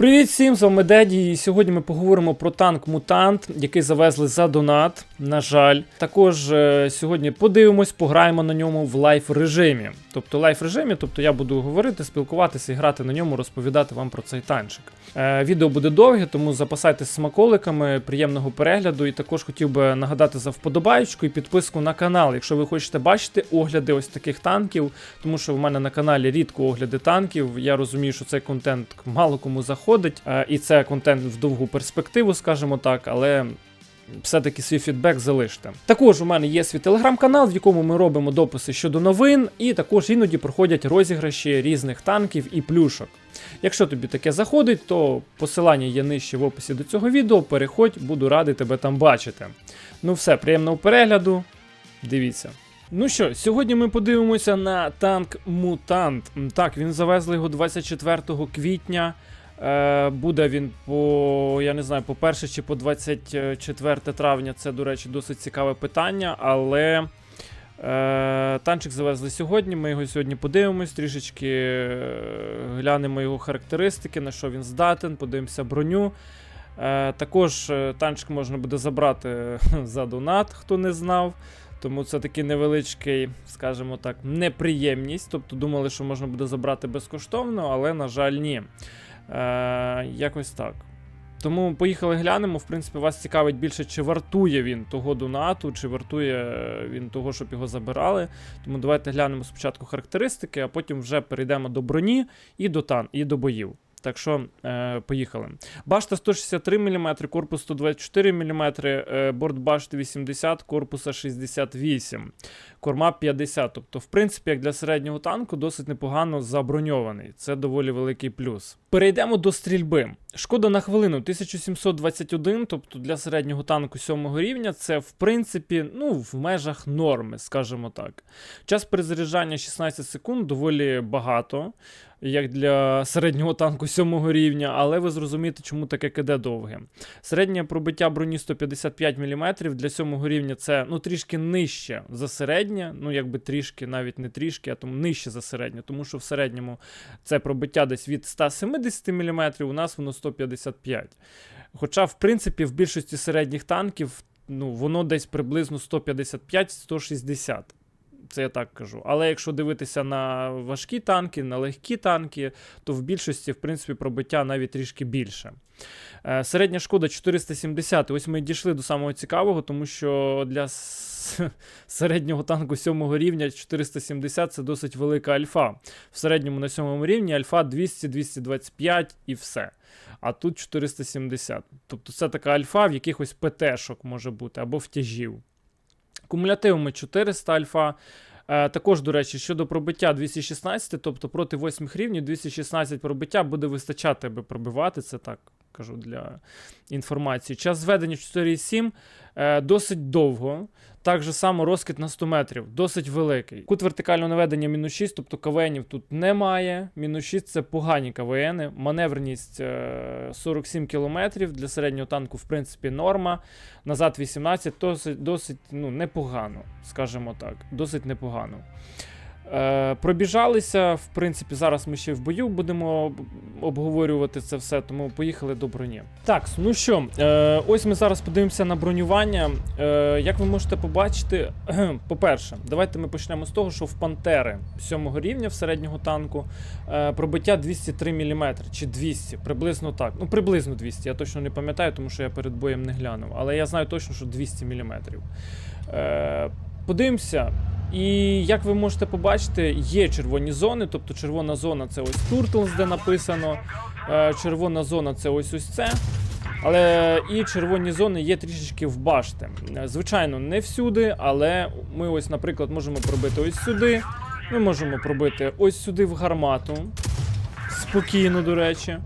Привіт всім, з вами Деді. І сьогодні ми поговоримо про танк Мутант, який завезли за донат. На жаль, також е, сьогодні подивимось, пограємо на ньому в лайф режимі. Тобто лайф режимі, тобто я буду говорити, спілкуватися грати на ньому, розповідати вам про цей танчик. Е, відео буде довге, тому запасайтесь смаколиками, приємного перегляду. І також хотів би нагадати за вподобаючку і підписку на канал, якщо ви хочете бачити огляди ось таких танків, тому що в мене на каналі рідко огляди танків. Я розумію, що цей контент мало кому заходить, е, і це контент в довгу перспективу, скажімо так, але. Все-таки свій фідбек залиште. Також у мене є свій телеграм-канал, в якому ми робимо дописи щодо новин, і також іноді проходять розіграші різних танків і плюшок. Якщо тобі таке заходить, то посилання є нижче в описі до цього відео. Переходь, буду радий тебе там бачити. Ну все, приємного перегляду. Дивіться. Ну що, сьогодні ми подивимося на танк Мутант. Так, він завезли його 24 квітня. Е, буде він по, я не знаю, по 1 чи по 24 травня. Це, до речі, досить цікаве питання, але. Е, танчик завезли сьогодні. Ми його сьогодні подивимось, трішечки е, глянемо його характеристики, на що він здатен, подивимося броню. Також танчик можна буде забрати за донат, хто не знав. Тому це такий невеличкий, скажімо так, неприємність. Тобто думали, що можна буде забрати безкоштовно, але, на жаль, ні. Е, якось так. Тому поїхали глянемо. В принципі, вас цікавить більше, чи вартує він того донату, чи вартує він того, щоб його забирали. Тому давайте глянемо спочатку характеристики, а потім вже перейдемо до броні і до тан, і до боїв. Так що е, поїхали. Башта 163 мм, корпус 124 мм, е, борт башти 80, корпуса 68, корма 50. Тобто, в принципі, як для середнього танку, досить непогано заброньований. Це доволі великий плюс. Перейдемо до стрільби. Шкода на хвилину 1721, тобто для середнього танку 7 рівня, це в принципі ну, в межах норми, скажімо так. Час перезаряджання 16 секунд доволі багато, як для середнього танку 7 рівня, але ви зрозумієте, чому таке КД довге. Середнє пробиття броні 155 мм для 7 рівня це ну, трішки нижче за середнє, ну якби трішки, навіть не трішки, а тому нижче за середнє, тому що в середньому це пробиття десь від 170 мм, у нас воно 155. Хоча, в принципі, в більшості середніх танків ну, воно десь приблизно 155-160. Це я так кажу. Але якщо дивитися на важкі танки, на легкі танки, то в більшості, в принципі, пробиття навіть трішки більше. Е, Середня шкода 470. Ось ми дійшли до самого цікавого, тому що для середнього танку 7 рівня 470 це досить велика альфа. В середньому на 7 рівні альфа 200-225 і все. А тут 470. Тобто це така альфа в якихось ПТ-шок може бути або втяжів. Кумулятивами 400 альфа. Е, також, до речі, щодо пробиття 216, тобто проти 8 рівнів 216 пробиття буде вистачати, аби пробивати. Це так кажу для інформації. Час зведення 4,7 е, досить довго. Так же само розкид на 100 метрів, досить великий. Кут вертикального наведення мінус 6, тобто КВНів тут немає. Мінус 6 це погані КВНи. Маневреність е, 47 км для середнього танку, в принципі, норма. Назад 18, досить, досить ну, непогано, скажімо так. Досить непогано. Е, пробіжалися, в принципі, зараз ми ще в бою будемо обговорювати це все, тому поїхали до броні. Так, ну що, е, ось ми зараз подивимося на бронювання. Е, як ви можете побачити, по-перше, давайте ми почнемо з того, що в Пантери 7 рівня в середнього танку пробиття 203 мм чи 200, приблизно так. Ну, приблизно 200, я точно не пам'ятаю, тому що я перед боєм не глянув. Але я знаю точно, що 200 мм. Подивимося. І як ви можете побачити, є червоні зони, тобто червона зона це ось Turtles, де написано. Е, червона зона це ось ось це. Але і червоні зони є трішечки в башти. Е, Звичайно, не всюди, але ми ось, наприклад, можемо пробити ось сюди. Ми можемо пробити ось сюди в гармату. Спокійно, до речі.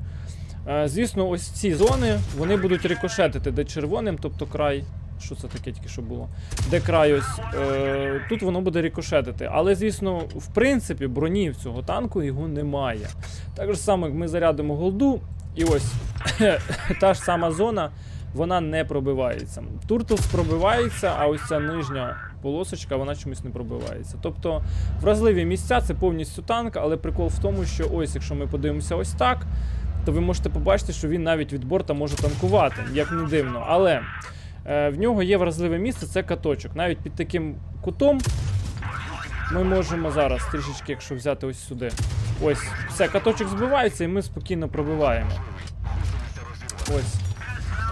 Е, Звісно, ось ці зони вони будуть рикошетити, де червоним, тобто край. Що це таке тільки що було? Де край ось. Е, тут воно буде рикошетити. Але, звісно, в принципі, броні в цього танку його немає. Так же само, як ми зарядимо голду, і ось та ж сама зона, вона не пробивається. Туртлс пробивається, а ось ця нижня полосочка, вона чомусь не пробивається. Тобто вразливі місця це повністю танк, але прикол в тому, що ось, якщо ми подивимося ось так. то ви можете побачити, що він навіть від борта може танкувати, як не дивно. Але в нього є вразливе місце, це каточок. Навіть під таким кутом ми можемо зараз трішечки, якщо взяти ось сюди. Ось, все, каточок збивається, і ми спокійно пробиваємо. Ось.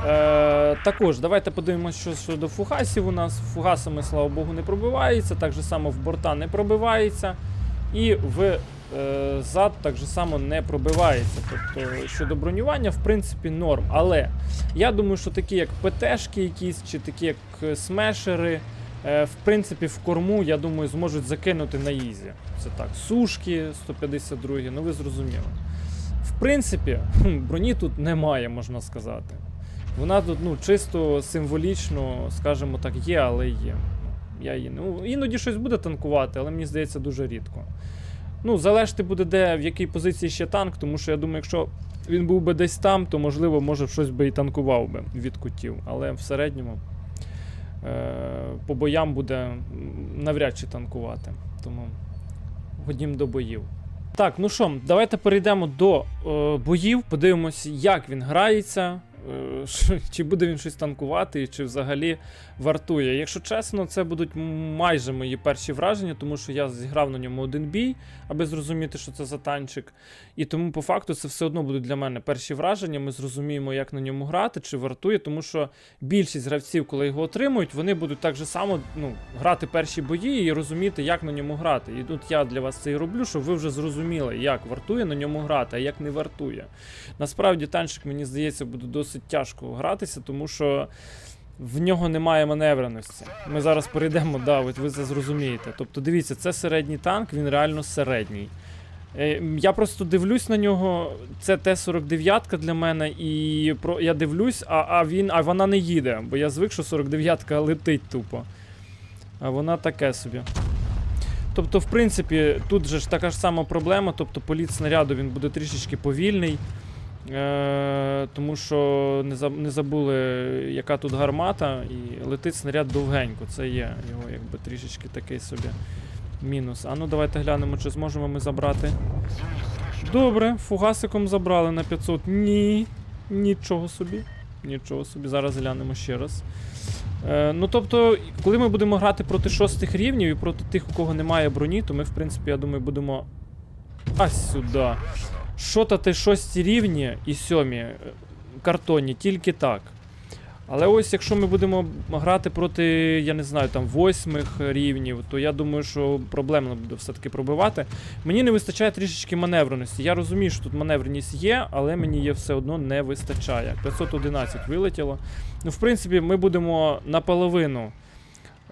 Е, також давайте подивимося, що щодо фугасів у нас. Фугасами, слава Богу, не пробивається, так же само в борта не пробивається. І в е, зад так же само не пробивається. Тобто щодо бронювання, в принципі, норм. Але я думаю, що такі як ПТшки якісь, чи такі як е, смешери, е, в принципі, в корму, я думаю, зможуть закинути на ізі. Це так, сушки 152, ну ви зрозуміли. В принципі, броні тут немає, можна сказати. Вона тут ну, чисто символічно, скажімо так, є, але є. Я її, ну, іноді щось буде танкувати, але мені здається дуже рідко. Ну, залежати буде, де, в якій позиції ще танк, тому що я думаю, якщо він був би десь там, то можливо, може щось би і танкував би від кутів. Але в середньому е- по боям буде навряд чи танкувати. Тому ходім до боїв. Так, ну що, давайте перейдемо до е, боїв, подивимося, як він грається, чи буде він щось танкувати, чи взагалі вартує. Якщо чесно, це будуть майже мої перші враження, тому що я зіграв на ньому один бій, аби зрозуміти, що це за танчик. І тому, по факту, це все одно будуть для мене перші враження. Ми зрозуміємо, як на ньому грати, чи вартує, тому що більшість гравців, коли його отримують, вони будуть так же само ну, грати перші бої і розуміти, як на ньому грати. І тут я для вас це і роблю, щоб ви вже зрозуміли, як вартує на ньому грати, а як не вартує. Насправді, танчик, мені здається, буде досить тяжко гратися, тому що. В нього немає маневреності. Ми зараз перейдемо, да, ви це зрозумієте. Тобто, дивіться, це середній танк, він реально середній. Е, Я просто дивлюсь на нього. Це Т-49 для мене, і про я дивлюсь, а, а він, а вона не їде, бо я звик, що 49-ка летить тупо. А вона таке собі. Тобто, в принципі, тут же ж така ж сама проблема, тобто політ снаряду він буде трішечки повільний. Е, тому що не, не забули, яка тут гармата, і летить снаряд довгенько. Це є його якби трішечки такий собі мінус. А ну давайте глянемо, чи зможемо ми забрати. Добре, фугасиком забрали на 500. Ні. Нічого собі. Нічого собі. Зараз глянемо ще раз. Е, ну тобто, коли ми будемо грати проти шостих рівнів і проти тих, у кого немає броні, то ми, в принципі, я думаю, будемо. А сюди. Шотати шості рівні і сьомі е, картонні, тільки так. Але ось якщо ми будемо грати проти, я не знаю, там восьмих рівнів, то я думаю, що проблемно буде все-таки пробивати. Мені не вистачає трішечки маневреності. Я розумію, що тут маневреність є, але мені її все одно не вистачає. 511 вилетіло. Ну, в принципі, ми будемо наполовину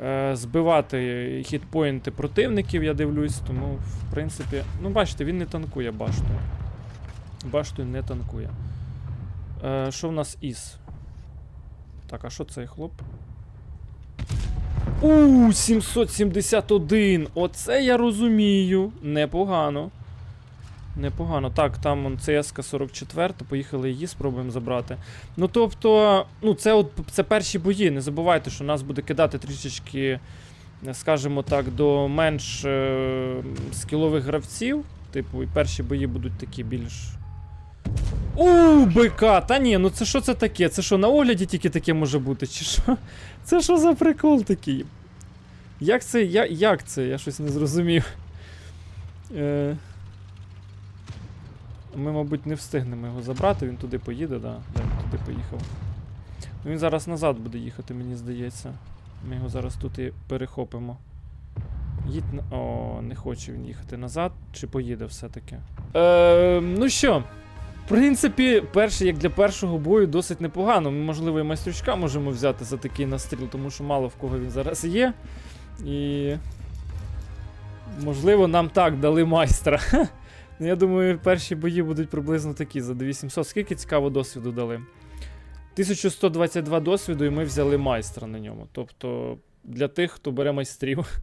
е, збивати хітпоінти противників, я дивлюсь, тому, в принципі, ну бачите, він не танкує баштою. Баштою не танкує. Е, що в нас із? Так, а що цей хлоп? У, 771. Оце я розумію. Непогано. Непогано. Так, там он ЦСК 44, поїхали її, спробуємо забрати. Ну тобто, ну це от це перші бої. Не забувайте, що нас буде кидати трішечки, скажімо так, до менш е, скілових гравців. Типу, і перші бої будуть такі більш. У, БК! Та ні, ну це що це таке? Це що, на огляді тільки таке може бути, чи що? Це що за прикол такий? Як це? Я, як це? Я щось не зрозумів. Е... Ми, мабуть, не встигнемо його забрати, він туди поїде, да. Да, він туди поїхав. Ну, Він зараз назад буде їхати, мені здається. Ми його зараз тут і перехопимо. Їдь. О, не хоче він їхати назад, чи поїде все-таки. Е, ну що, принципі, перший, як для першого бою, досить непогано. Ми, можливо, і майстрючка можемо взяти за такий настріл, тому що мало в кого він зараз є. І. Можливо, нам так дали майстра. Ну, я думаю, перші бої будуть приблизно такі за 2800. Скільки цікаво досвіду дали? 1122 досвіду, і ми взяли майстра на ньому. Тобто, для тих, хто бере майстрів.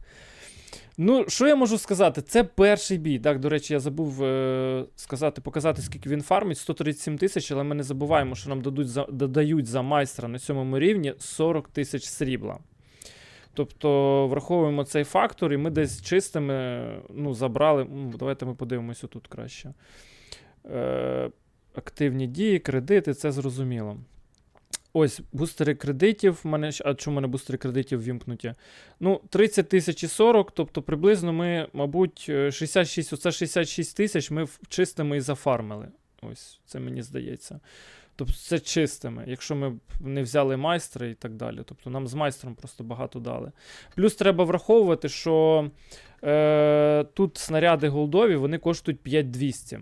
Ну, що я можу сказати? Це перший бій. Так, до речі, я забув е- сказати, показати, скільки він фармить. 137 тисяч, але ми не забуваємо, що нам дадуть за, додають за майстра на сьомому рівні 40 тисяч срібла. Тобто враховуємо цей фактор, і ми десь чистими ну, забрали. Давайте ми подивимося тут краще. Е, активні дії, кредити, це зрозуміло. Ось бустери кредитів. В мене, а чому в мене бустери кредитів вімкнуті? Ну, 30 тисяч і 40, тобто приблизно ми, мабуть, е, 66, оце 66 тисяч ми чистими і зафармили. Ось, це мені здається. Тобто це чистими, якщо ми не взяли майстра і так далі. Тобто нам з майстром просто багато дали. Плюс треба враховувати, що е, тут снаряди голдові вони коштують 5200.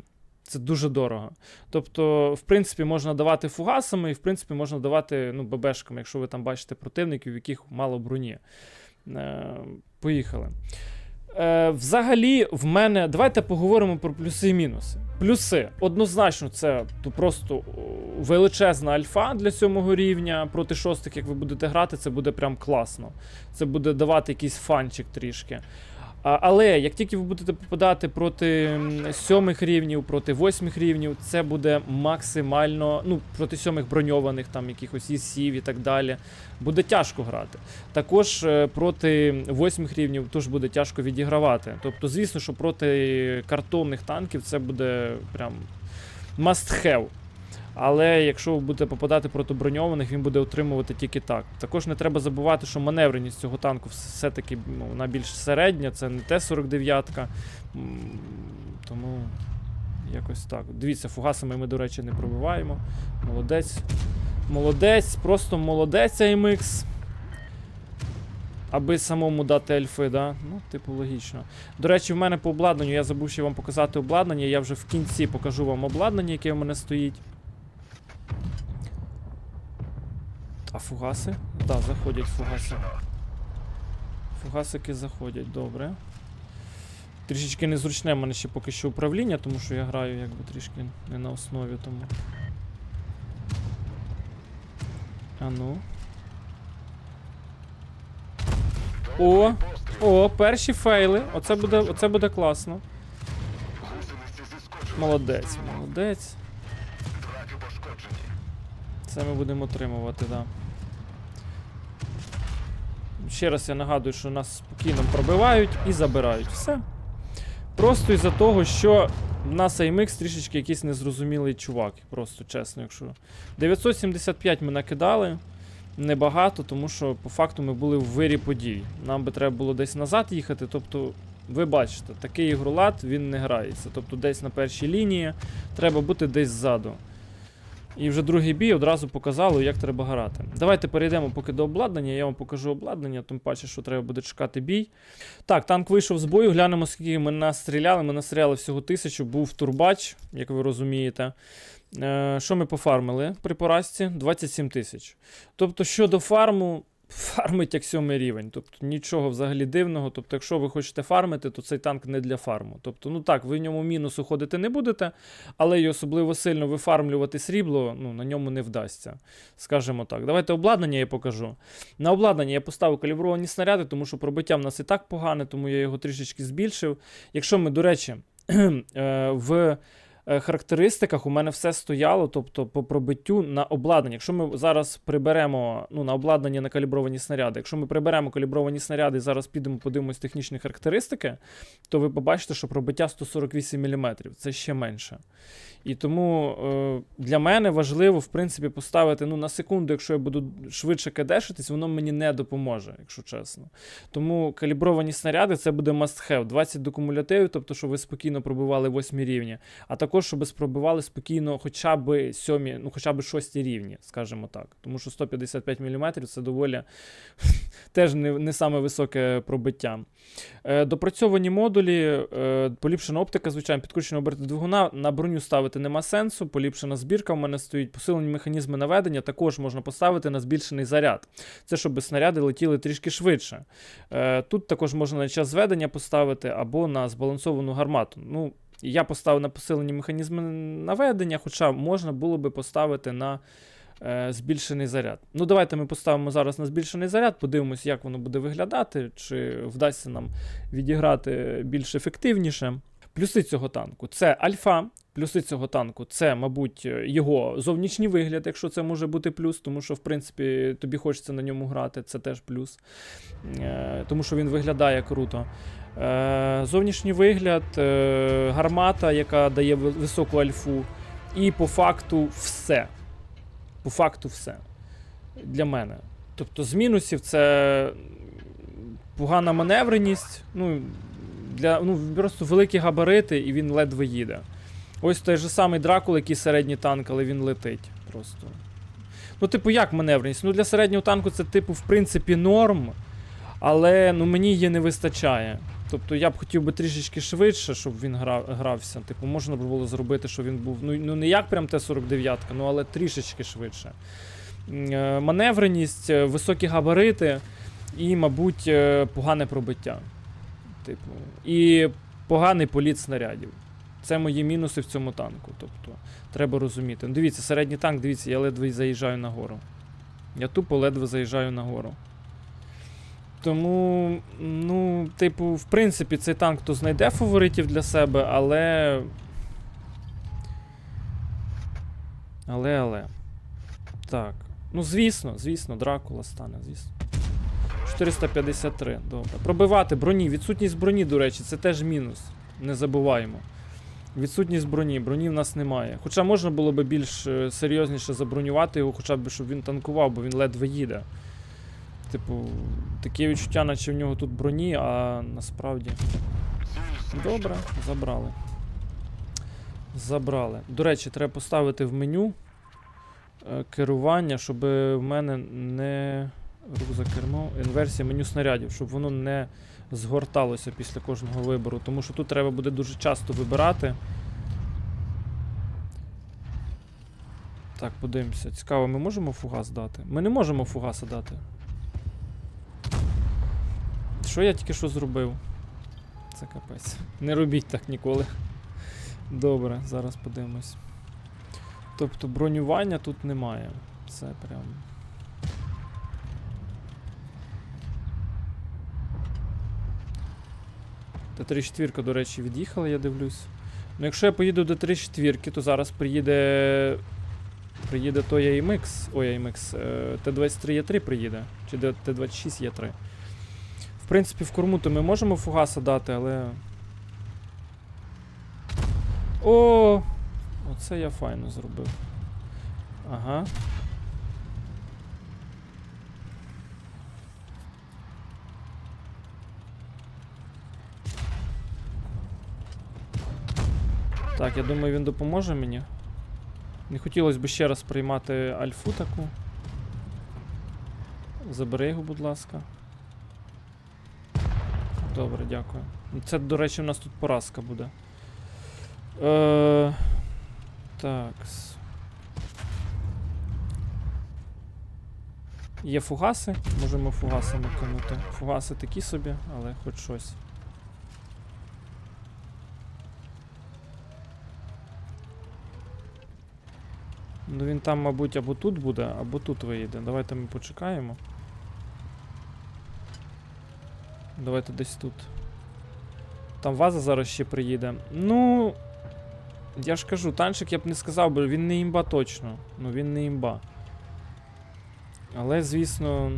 Це дуже дорого. Тобто, в принципі, можна давати фугасами, і в принципі можна давати ну, ББшками, якщо ви там бачите противників, в яких мало броні. Е, поїхали. Е, взагалі, в мене. Давайте поговоримо про плюси і мінуси. Плюси. Однозначно, це то просто величезна альфа для сьомого рівня. Проти шостих, як ви будете грати, це буде прям класно. Це буде давати якийсь фанчик трішки. Але як тільки ви будете попадати проти сьомих рівнів, проти восьмих рівнів, це буде максимально, ну, проти сьомих броньованих, там якихось ісів і так далі, буде тяжко грати. Також е, проти восьмих рівнів теж буде тяжко відігравати. Тобто, звісно, що проти картонних танків це буде прям must have. Але якщо ви будете попадати проти броньованих, він буде отримувати тільки так. Також не треба забувати, що маневреність цього танку все-таки ну, вона більш середня, це не Т-49. Тому якось так. Дивіться, фугасами ми, до речі, не пробиваємо. Молодець. Молодець, просто молодець AMX. Аби самому дати ельфи, да? Ну, типу, логічно. До речі, в мене по обладнанню, я забув ще вам показати обладнання. Я вже в кінці покажу вам обладнання, яке в мене стоїть. А фугаси? Так, заходять фугаси. Фугасики заходять, добре. Трішечки незручне в мене ще поки що управління, тому що я граю якби трішки не на основі тому. А ну. О! О, перші фейли. Оце буде, оце буде класно. Молодець, молодець. Це ми будемо отримувати, так. Да. Ще раз я нагадую, що нас спокійно пробивають і забирають. Все. Просто із-за того, що в нас AMX трішечки якийсь незрозумілий чувак. Просто чесно, якщо. 975 ми накидали. Небагато, тому що по факту ми були в вирі подій. Нам би треба було десь назад їхати. Тобто, ви бачите, такий ігролад він не грається. Тобто десь на першій лінії треба бути десь ззаду. І вже другий бій одразу показало, як треба грати. Давайте перейдемо поки до обладнання. Я вам покажу обладнання, тим паче, що треба буде чекати бій. Так, танк вийшов з бою. Глянемо, скільки ми настріляли. Ми настріляли всього тисячу, був турбач, як ви розумієте. Е, що ми пофармили при поразці? 27 тисяч. Тобто, щодо фарму, фармить як сьомий рівень. Тобто нічого взагалі дивного. Тобто, якщо ви хочете фармити, то цей танк не для фарму. Тобто, ну так, ви в ньому мінус уходити не будете, але й особливо сильно вифармлювати срібло, ну, на ньому не вдасться. Скажімо так. Давайте обладнання я покажу. На обладнання я поставив калібровані снаряди, тому що пробиття в нас і так погане, тому я його трішечки збільшив. Якщо ми, до речі, е, в характеристиках у мене все стояло, тобто по пробиттю на обладнання. Якщо ми зараз приберемо ну, на обладнання на калібровані снаряди, якщо ми приберемо калібровані снаряди і зараз підемо подивимось технічні характеристики, то ви побачите, що пробиття 148 мм, це ще менше. І тому е, для мене важливо, в принципі, поставити ну, на секунду, якщо я буду швидше кадешитись, воно мені не допоможе, якщо чесно. Тому калібровані снаряди це буде must have. 20 до кумулятивів, тобто, щоб ви спокійно пробивали 8 рівні, а також, щоб пробивали спокійно хоча б 7, ну хоча б 6 рівні, скажімо так. Тому що 155 мм це доволі теж не, не саме високе пробиття. Е, допрацьовані модулі, е, поліпшена оптика, звичайно, підключення оберти двигуна. На броню ставити нема сенсу. Поліпшена збірка в мене стоїть. Посилені механізми наведення також можна поставити на збільшений заряд. Це щоб снаряди летіли трішки швидше. Е, тут також можна на час зведення поставити або на збалансовану гармату. Ну, я поставив на посилені механізми наведення, хоча можна було би поставити на е, збільшений заряд. Ну, давайте ми поставимо зараз на збільшений заряд, подивимось, як воно буде виглядати, чи вдасться нам відіграти більш ефективніше. Плюси цього танку це альфа. Плюси цього танку це, мабуть, його зовнішній вигляд, якщо це може бути плюс, тому що, в принципі, тобі хочеться на ньому грати, це теж плюс. Е, тому що він виглядає круто. Е, зовнішній вигляд, е, гармата, яка дає високу альфу. І по факту все. По факту все. Для мене. Тобто з мінусів це погана маневреність, ну, для, ну, просто великі габарити, і він ледве їде. Ось той же самий Дракула, який середній танк, але він летить просто. Ну, типу, як маневреність? Ну, для середнього танку це, типу, в принципі, норм, але ну, мені її не вистачає. Тобто я б хотів би трішечки швидше, щоб він грав, грався. Типу, можна б було зробити, щоб він був. Ну, ну не як прям Т-49, ну але трішечки швидше. Е, Маневреність, е, високі габарити і, мабуть, е, погане пробиття. Типу, і поганий політ снарядів. Це мої мінуси в цьому танку. Тобто, треба розуміти. Ну, дивіться, середній танк, дивіться, я ледве заїжджаю на гору. Я тупо ледве заїжджаю на гору. Тому, ну, типу, в принципі, цей танк то знайде фаворитів для себе, але. Але, але. Так. Ну, звісно, звісно, Дракула стане, звісно. 453, добре. Пробивати броні. Відсутність броні, до речі, це теж мінус. Не забуваємо. Відсутність броні. Броні в нас немає. Хоча можна було би більш е, серйозніше забронювати його, хоча б щоб він танкував, бо він ледве їде. Типу, таке відчуття, наче в нього тут броні, а насправді. Добре, забрали. Забрали. До речі, треба поставити в меню е, керування, щоб в мене не. Рух за кермо. Інверсія меню снарядів, щоб воно не згорталося після кожного вибору. Тому що тут треба буде дуже часто вибирати. Так, подивимося. Цікаво, ми можемо фугас дати? Ми не можемо фугаса дати. Що я тільки що зробив? Це капець. Не робіть так ніколи. Добре, зараз подивимось. Тобто бронювання тут немає. Це прям. Т-34, до речі, від'їхала, я дивлюсь. Ну, якщо я поїду до 3-4, то зараз приїде. Приїде той AMX. Ой, AMX. е, Т-23 Є3 приїде. Чи Т-26 Є3. В принципі, в корму то ми можемо фугаса дати, але. О! Оце я файно зробив. Ага. Так, я думаю, він допоможе мені. Не хотілося б ще раз приймати альфу таку. Забери його, будь ласка. Добре, дякую. Це, до речі, у нас тут поразка буде. Е, так. Є фугаси, можемо фугасами кинути. Фугаси такі собі, але хоч щось. Ну він там, мабуть, або тут буде, або тут виїде. Давайте ми почекаємо. Давайте десь тут. Там ваза зараз ще приїде. Ну. Я ж кажу, танчик я б не сказав, бо він не імба точно. Ну він не імба. Але, звісно.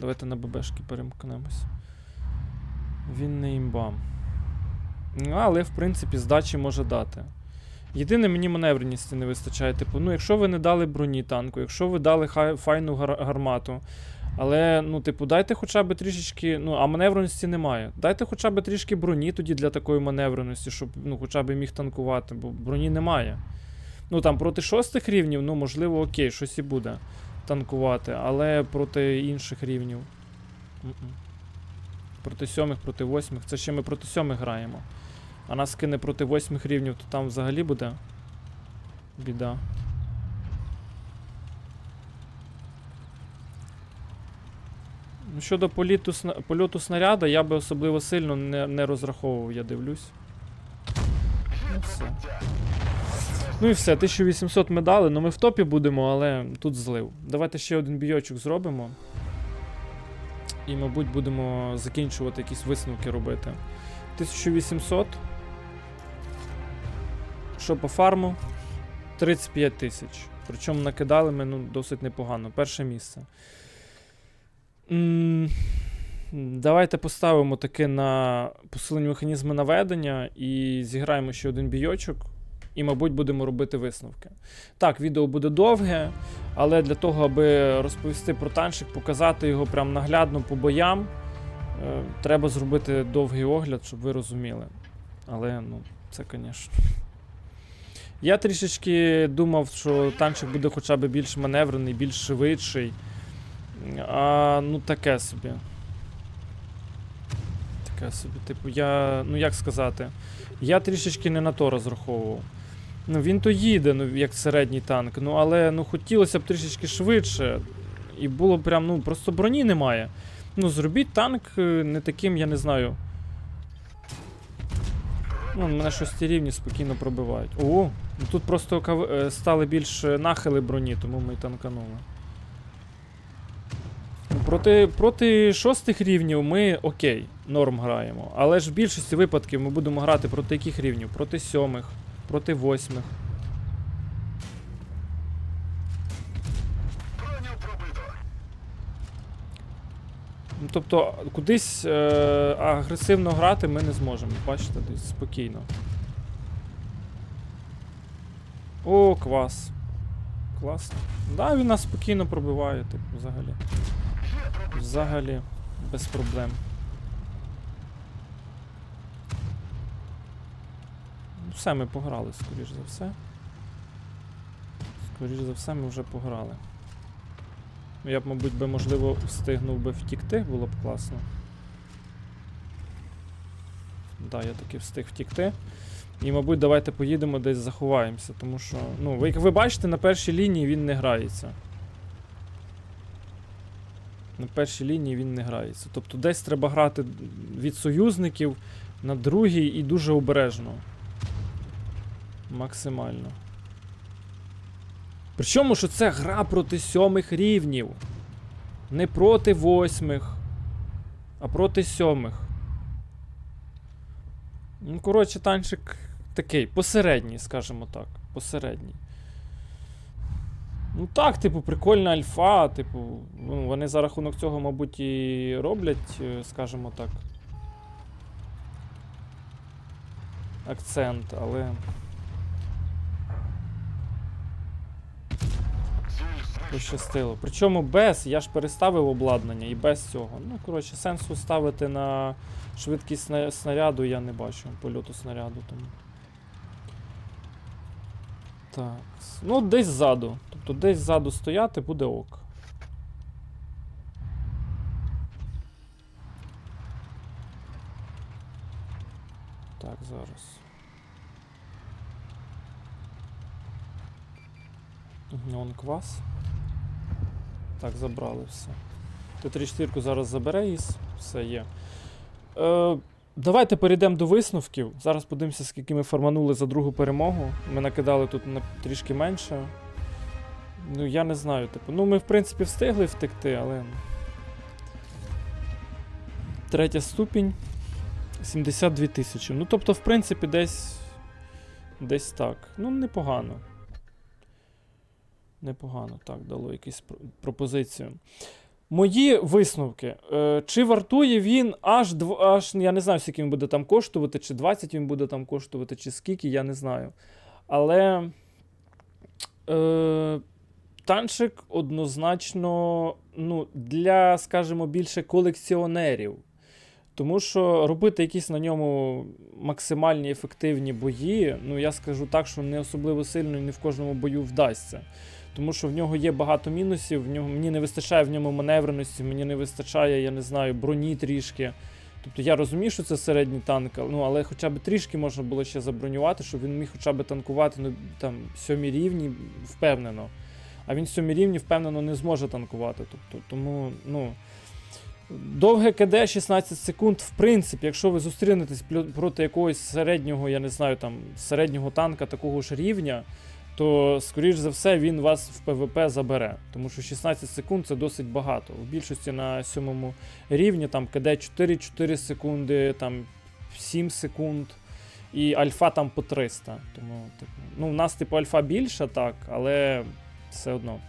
Давайте на ББшки перемкнемось. Він не імба. Але, в принципі, здачі може дати. Єдине, мені маневреності не вистачає. Типу, ну, якщо ви не дали броні танку, якщо ви дали хай, файну гар- гармату, але, ну, типу, дайте хоча б трішечки. Ну, а маневреності немає. Дайте хоча б трішки броні тоді для такої маневреності, щоб ну, хоча б міг танкувати, бо броні немає. Ну там проти шостих рівнів, ну, можливо, окей, щось і буде танкувати, але проти інших рівнів. Проти сьомих, проти восьмих. Це ще ми проти сьомих граємо. А нас кине проти восьмих рівнів, то там взагалі буде біда. Ну, щодо політу, польоту снаряда, я би особливо сильно не, не розраховував, я дивлюсь. Ну, все. Ну і все, 1800 медалей, ну ми в топі будемо, але тут злив. Давайте ще один бійочок зробимо. І, мабуть, будемо закінчувати якісь висновки робити. 1800. Що по фарму? 35 тисяч. Причому накидали ми ну, досить непогано. Перше місце. М, Давайте поставимо таки на посилені механізми наведення і зіграємо ще один бійочок. і, мабуть, будемо робити висновки. Так, відео буде довге, але для того, аби розповісти про танчик, показати його прям наглядно по боям, е, треба зробити довгий огляд, щоб ви розуміли. Але, ну, це, звісно. Я трішечки думав, що танчик буде хоча б більш маневрений, більш швидший. А ну таке собі. Таке собі. Типу, я. Ну як сказати? Я трішечки не на то розраховував. Ну, він то їде, ну, як середній танк, ну але ну, хотілося б трішечки швидше. І було прям, ну, просто броні немає. Ну, зробіть танк е, не таким, я не знаю. Ну, мене шості рівні спокійно пробивають. О, ну тут просто е, стали більш е, нахили броні, тому ми танканули. Ну, Проти, проти шостих рівнів ми окей, норм граємо. Але ж в більшості випадків ми будемо грати проти яких рівнів? Проти сьомих, проти восьмих. Ну, тобто, кудись е- агресивно грати ми не зможемо. Бачите, десь спокійно. О, клас. Класно. Да, він нас спокійно пробиває, типу, взагалі. Взагалі, без проблем. Все, ми пограли, скоріш за все. Скоріш за все, ми вже пограли. Я б, мабуть, би, можливо, встигнув би втікти, було б класно. Да, я таки встиг втікти. І, мабуть, давайте поїдемо десь заховаємося, тому що, ну, як ви бачите, на першій лінії він не грається. На першій лінії він не грається. Тобто десь треба грати від союзників на другій і дуже обережно. Максимально. Причому, що це гра проти сьомих рівнів. Не проти восьмих, а проти сьомих. Ну, коротше, танчик такий, посередній, скажімо так. Посередній. Ну так, типу, прикольна альфа, типу, ну, вони за рахунок цього, мабуть, і роблять, е, скажімо так. Акцент, але. Пощастило. Причому без, я ж переставив обладнання і без цього. Ну, коротше, сенсу ставити на швидкість снаряду я не бачу, польоту снаряду тому. Так. Ну, десь ззаду. Тобто десь ззаду стояти буде ок. Так, зараз. Мгм, Он квас. Так, забрали все. Т-34 зараз забере із, все є. Е, давайте перейдемо до висновків. Зараз подивимося, скільки ми фарманули за другу перемогу. Ми накидали тут на трішки менше. Ну, я не знаю, типу. Ну, ми, в принципі, встигли втекти, але. Третя ступінь. 72 тисячі. Ну, тобто, в принципі, десь. Десь так. Ну, непогано. Непогано, так, дало якусь пропозицію. Мої висновки. Е, чи вартує він аж, аж, я не знаю, скільки він буде там коштувати, чи 20 він буде там коштувати, чи скільки, я не знаю. Але е, танчик однозначно ну, для, скажімо, більше колекціонерів. Тому що робити якісь на ньому максимальні ефективні бої, ну я скажу так, що не особливо сильно і не в кожному бою вдасться. Тому що в нього є багато мінусів, в нього, мені не вистачає в ньому маневреності, мені не вистачає, я не знаю, броні трішки. Тобто я розумію, що це середній танк, ну але хоча б трішки можна було ще забронювати, щоб він міг хоча б танкувати ну, там, сьомі рівні впевнено. А він сьомі рівні впевнено не зможе танкувати. Тобто, тому, ну. Довге КД 16 секунд, в принципі, якщо ви зустрінетесь проти якогось середнього, я не знаю, там, середнього танка такого ж рівня, то, скоріш за все, він вас в ПВП забере. Тому що 16 секунд це досить багато. У більшості на сьомому рівні там КД 4-4 секунди, там 7 секунд. І альфа там по 300. Тому, типу, ну, у нас, типу, альфа більша, так, але все одно.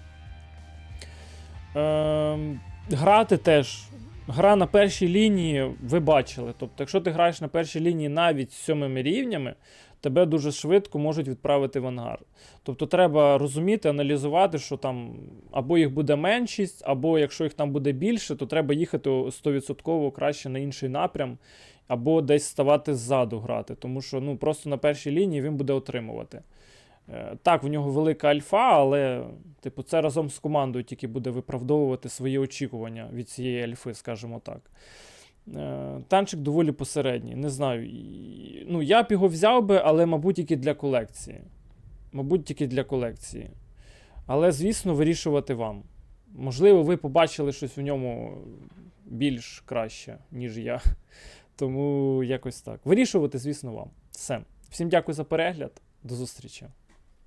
Ем, грати теж Гра на першій лінії ви бачили. Тобто, якщо ти граєш на першій лінії навіть з сьомими рівнями, тебе дуже швидко можуть відправити в ангар. Тобто треба розуміти, аналізувати, що там або їх буде меншість, або якщо їх там буде більше, то треба їхати 100% краще на інший напрям, або десь ставати ззаду грати. Тому що ну, просто на першій лінії він буде отримувати. Е, Так, в нього велика альфа, але типу, це разом з командою тільки буде виправдовувати свої очікування від цієї альфи, скажімо так. Е, Танчик доволі посередній. Не знаю. Ну, я б його взяв би, але, мабуть, тільки для колекції. Мабуть, тільки для колекції. Але, звісно, вирішувати вам. Можливо, ви побачили щось в ньому більш краще, ніж я. Тому якось так. Вирішувати, звісно, вам. Все. Всім дякую за перегляд. До зустрічі.